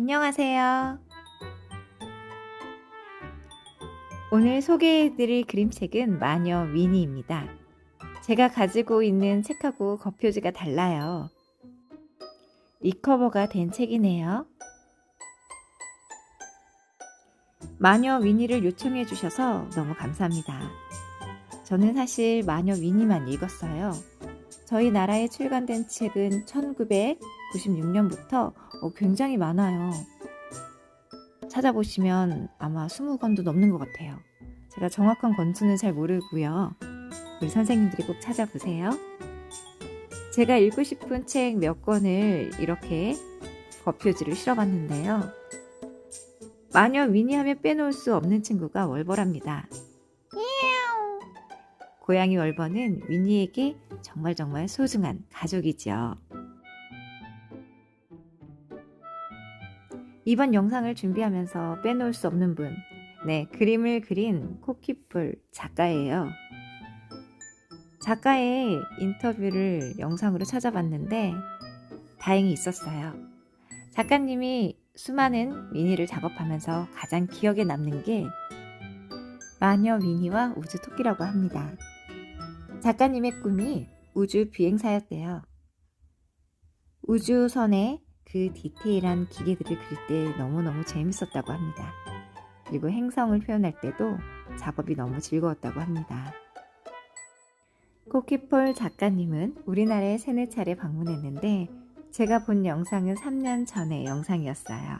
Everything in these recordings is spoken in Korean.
안녕하세요. 오늘 소개해드릴 그림책은 마녀 위니입니다. 제가 가지고 있는 책하고 겉표지가 달라요. 리커버가 된 책이네요. 마녀 위니를 요청해 주셔서 너무 감사합니다. 저는 사실 마녀 위니만 읽었어요. 저희 나라에 출간된 책은 1996년부터 어, 굉장히 많아요. 찾아보시면 아마 20권도 넘는 것 같아요. 제가 정확한 권수는 잘 모르고요. 우리 선생님들이 꼭 찾아보세요. 제가 읽고 싶은 책 몇 권을 이렇게 겉표지를 실어봤는데요. 마녀 위니하면 빼놓을 수 없는 친구가 월버랍니다. 고양이 월버는 위니에게 정말 정말 소중한 가족이죠. 이번 영상을 준비하면서 빼놓을 수 없는 분, 네, 그림을 그린 코키풀 작가예요. 작가의 인터뷰를 영상으로 찾아봤는데 다행히 있었어요. 작가님이 수많은 미니를 작업하면서 가장 기억에 남는 게 마녀 위니와 우주 토끼라고 합니다. 작가님의 꿈이 우주 비행사였대요. 우주선에 그 디테일한 기계들을 그릴 때 너무너무 재밌었다고 합니다. 그리고 행성을 표현할 때도 작업이 너무 즐거웠다고 합니다. 코키폴 작가님은 우리나라에 세네 차례 방문했는데 제가 본 영상은 3년 전의 영상이었어요.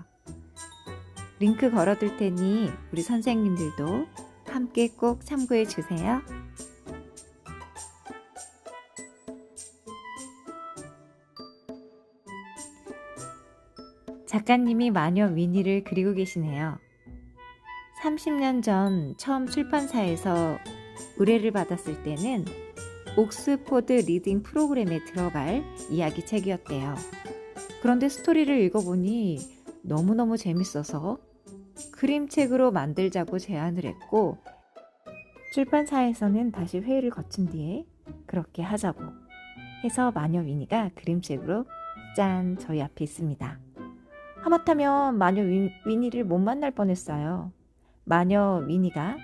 링크 걸어둘 테니 우리 선생님들도 함께 꼭 참고해 주세요. 작가님이 마녀 위니를 그리고 계시네요. 30년 전 처음 출판사에서 의뢰를 받았을 때는 옥스포드 리딩 프로그램에 들어갈 이야기 책이었대요. 그런데 스토리를 읽어보니 너무너무 재밌어서 그림책으로 만들자고 제안을 했고 출판사에서는 다시 회의를 거친 뒤에 그렇게 하자고 해서 마녀 위니가 그림책으로 짠 저희 앞에 있습니다. 하마터면 마녀 위, 위니를 못 만날 뻔했어요. 마녀 위니가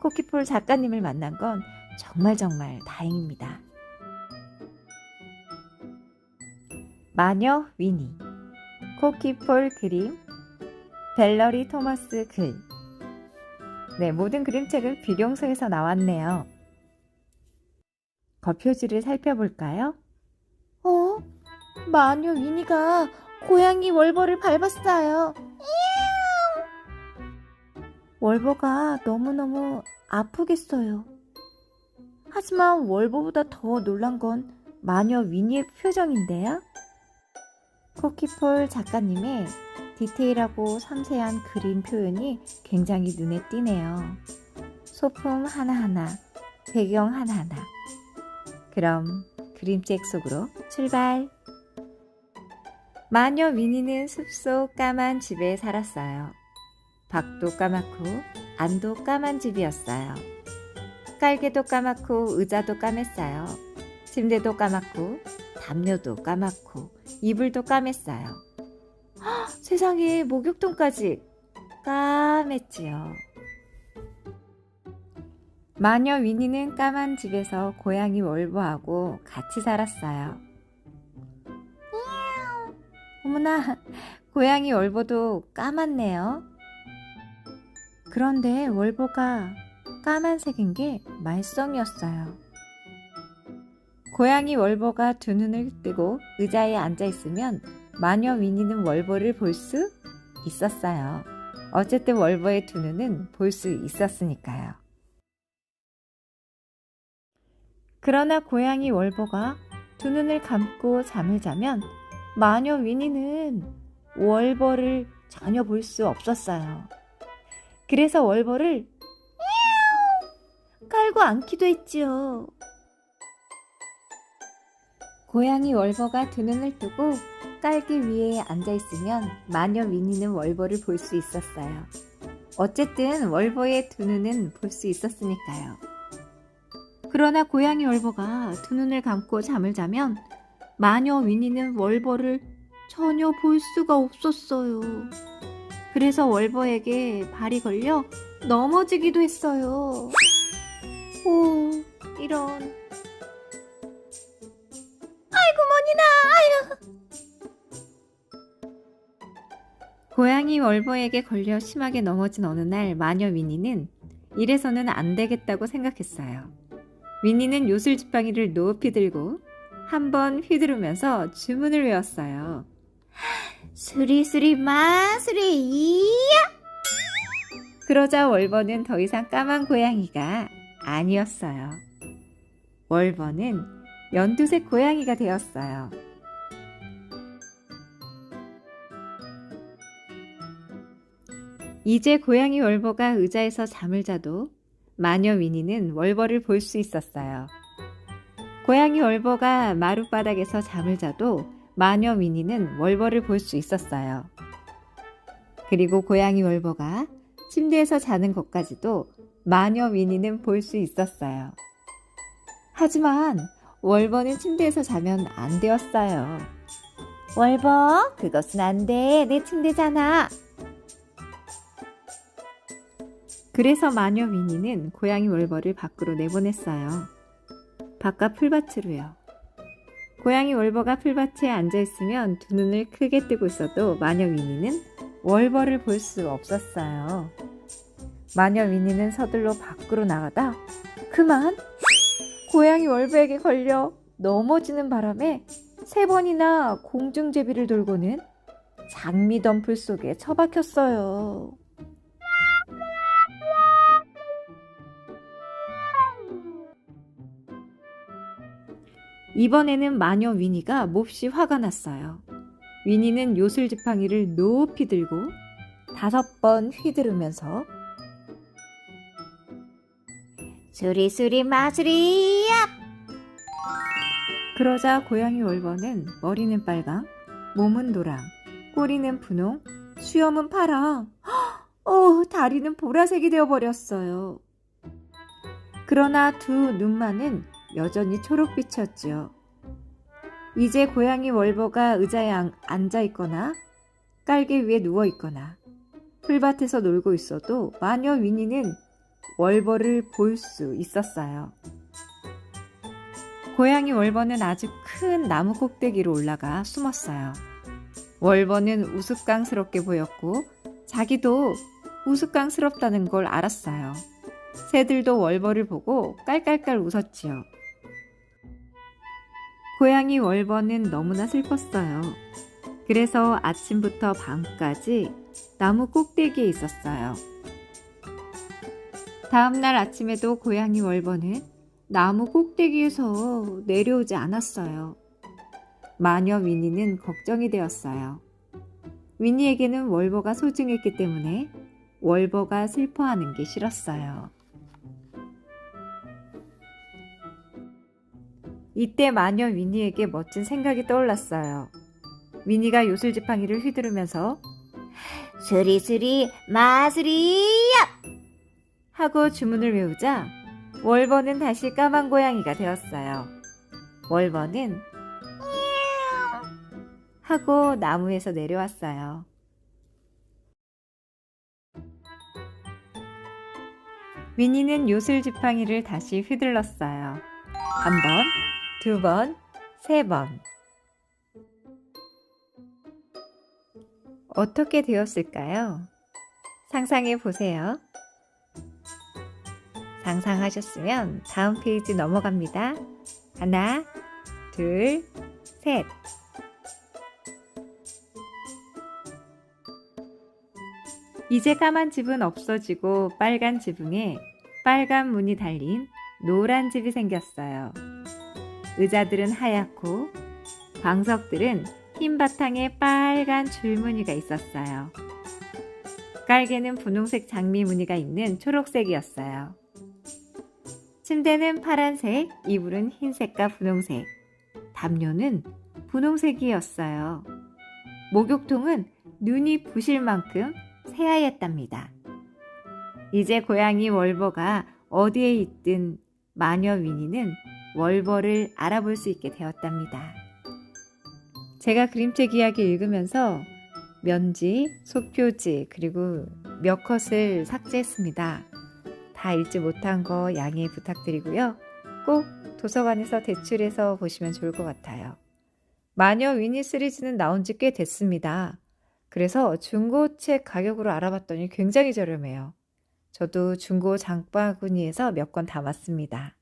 코키폴 작가님을 만난 건 정말 정말 다행입니다. 마녀 위니 코키폴 그림 벨러리 토마스 글 네, 모든 그림책은 비룡소에서 나왔네요. 겉표지를 살펴볼까요? 어? 마녀 위니가 고양이 월버를 밟았어요. 월버가 너무너무 아프겠어요. 하지만 월버보다 더 놀란 건 마녀 위니의 표정인데요. 코키폴 작가님의 디테일하고 섬세한 그림 표현이 굉장히 눈에 띄네요. 소품 하나하나, 배경 하나하나. 그럼 그림책 속으로 출발! 마녀 위니는 숲속 까만 집에 살았어요. 밖도 까맣고 안도 까만 집이었어요. 깔개도 까맣고 의자도 까맸어요. 침대도 까맣고 담요도 까맣고 이불도 까맸어요. 헉, 세상에 목욕통까지 까맸지요. 마녀 위니는 까만 집에서 고양이 월보하고 같이 살았어요. 어머나, 고양이 월보도 까맣네요. 그런데 월보가 까만색인 게 말썽이었어요. 고양이 월보가 두 눈을 뜨고 의자에 앉아 있으면 마녀 위니는 월보를 볼 수 있었어요. 어쨌든 월보의 두 눈은 볼 수 있었으니까요. 그러나 고양이 월보가 두 눈을 감고 잠을 자면 마녀 위니는 월보를 전혀 볼 수 없었어요. 그래서 월보를 깔고 앉기도 했지요. 고양이 월버가 두 눈을 뜨고 깔기 위에 앉아 있으면 마녀 위니는 월버를 볼 수 있었어요. 어쨌든 월버의 두 눈은 볼 수 있었으니까요. 그러나 고양이 월버가 두 눈을 감고 잠을 자면 마녀 위니는 월버를 전혀 볼 수가 없었어요. 그래서 월버에게 발이 걸려 넘어지기도 했어요. 오, 이런. 아이고, 머니나, 아유. 고양이 월버에게 걸려 심하게 넘어진 어느 날 마녀 위니는 이래서는 안 되겠다고 생각했어요. 위니는 요술 지팡이를 높이 들고 한번 휘두르면서 주문을 외웠어요. 수리수리 마수리 이야! 그러자 월버는 더 이상 까만 고양이가 아니었어요. 월버는 연두색 고양이가 되었어요. 이제 고양이 월버가 의자에서 잠을 자도 마녀 위니는 월버를 볼 수 있었어요. 고양이 월버가 마룻바닥에서 잠을 자도 마녀 위니는 월버를 볼 수 있었어요. 그리고 고양이 월버가 침대에서 자는 것까지도 마녀 위니는 볼 수 있었어요. 하지만 월버는 침대에서 자면 안 되었어요. 월버, 그것은 안 돼. 내 침대잖아. 그래서 마녀 위니는 고양이 월버를 밖으로 내보냈어요. 바깥 풀밭으로요. 고양이 월버가 풀밭에 앉아 있으면 두 눈을 크게 뜨고 있어도 마녀 위니는 월버를 볼 수 없었어요. 마녀 위니는 서둘러 밖으로 나가다 그만 고양이 월버에게 걸려 넘어지는 바람에 세 번이나 공중제비를 돌고는 장미 덤불 속에 처박혔어요. 이번에는 마녀 위니가 몹시 화가 났어요. 위니는 요술 지팡이를 높이 들고 다섯 번 휘두르면서 수리수리 마수리 야! 그러자 고양이 월버는 머리는 빨강, 몸은 노랑, 꼬리는 분홍, 수염은 파랑, 어, 다리는 보라색이 되어버렸어요. 그러나 두 눈만은 여전히 초록빛이었지요. 이제 고양이 월버가 의자에 안- 앉아 있거나 깔개 위에 누워 있거나 풀밭에서 놀고 있어도 마녀 위니는 월버를 볼 수 있었어요. 고양이 월버는 아주 큰 나무 꼭대기로 올라가 숨었어요. 월버는 우스꽝스럽게 보였고 자기도 우스꽝스럽다는 걸 알았어요. 새들도 월버를 보고 깔깔깔 웃었지요. 고양이 월버는 너무나 슬펐어요. 그래서 아침부터 밤까지 나무 꼭대기에 있었어요. 다음날 아침에도 고양이 월버는 나무 꼭대기에서 내려오지 않았어요. 마녀 위니는 걱정이 되었어요. 위니에게는 월버가 소중했기 때문에 월버가 슬퍼하는 게 싫었어요. 이때 마녀 위니에게 멋진 생각이 떠올랐어요. 위니가 요술 지팡이를 휘두르면서 수리수리 마수리야 하고 주문을 외우자 월버는 다시 까만 고양이가 되었어요. 월버는 하고 나무에서 내려왔어요. 위니는 요술 지팡이를 다시 휘둘렀어요. 한 번, 두 번, 세 번. 어떻게 되었을까요? 상상해 보세요. 상상하셨으면 다음 페이지 넘어갑니다. 하나, 둘, 셋. 이제 까만 집은 없어지고 빨간 지붕에 빨간 문이 달린 노란 집이 생겼어요. 의자들은 하얗고 광석들은 흰 바탕에 빨간 줄무늬가 있었어요. 깔개는 분홍색 장미 무늬가 있는 초록색이었어요. 침대는 파란색, 이불은 흰색과 분홍색, 담요는 분홍색이었어요. 목욕통은 눈이 부실 만큼 새하였답니다. 이제 고양이 월버가 어디에 있든 마녀 위니는 월버를 알아볼 수 있게 되었답니다. 제가 그림책 이야기 읽으면서 면지, 소표지, 그리고 몇 컷을 삭제했습니다. 다 읽지 못한 거 양해 부탁드리고요. 꼭 도서관에서 대출해서 보시면 좋을 것 같아요. 마녀 위니 시리즈는 나온 지 꽤 됐습니다. 그래서 중고책 가격으로 알아봤더니 굉장히 저렴해요. 저도 중고 장바구니에서 몇 권 담았습니다.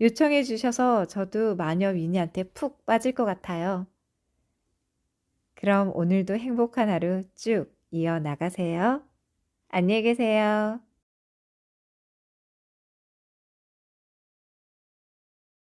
요청해 주셔서 저도 마녀 위니한테 푹 빠질 것 같아요. 그럼 오늘도 행복한 하루 쭉 이어나가세요. 안녕히 계세요.